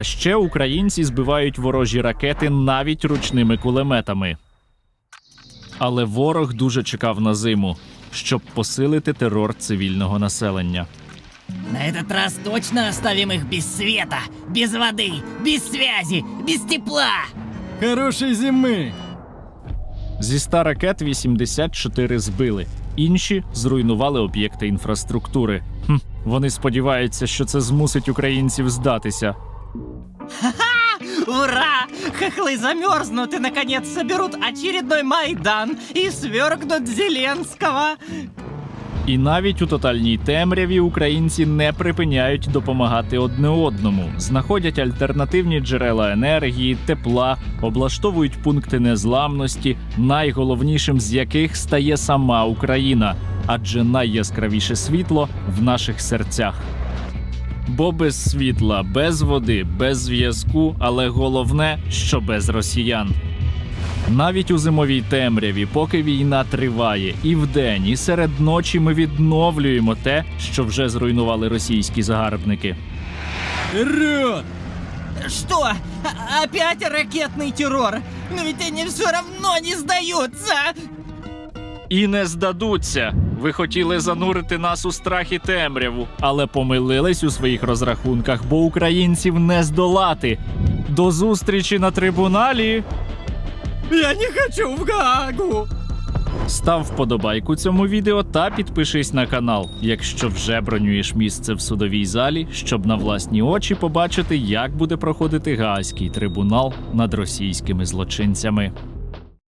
Ще українці збивають ворожі ракети навіть ручними кулеметами. Але ворог дуже чекав на зиму, щоб посилити терор цивільного населення. На этот раз точно оставим их без света, без воды, без связи, без тепла. Хорошей зимы! Зі 100 ракет 84 збили, інші зруйнували об'єкти інфраструктури. Хм, вони сподіваються, що це змусить українців здатися. Ура! Хохлы замерзнут и, наконец, соберут очередной Майдан и свергнут Зеленского. І навіть у тотальній темряві українці не припиняють допомагати одне одному, знаходять альтернативні джерела енергії, тепла, облаштовують пункти незламності, найголовнішим з яких стає сама Україна, адже найяскравіше світло в наших серцях. Бо без світла, без води, без зв'язку, але головне, що без росіян. Навіть у зимовій темряві, поки війна триває, і вдень, і серед ночі ми відновлюємо те, що вже зруйнували російські загарбники. Вперед! Что? Опять ракетный террор? Но ведь они все равно не сдаются. І не здадуться. Ви хотіли занурити нас у страх і темряву, але помилились у своїх розрахунках, бо українців не здолати. До зустрічі на трибуналі. Я не хочу в Гаагу! Став вподобайку цьому відео та підпишись на канал, якщо вже бронюєш місце в судовій залі, щоб на власні очі побачити, як буде проходити Гаазький трибунал над російськими злочинцями.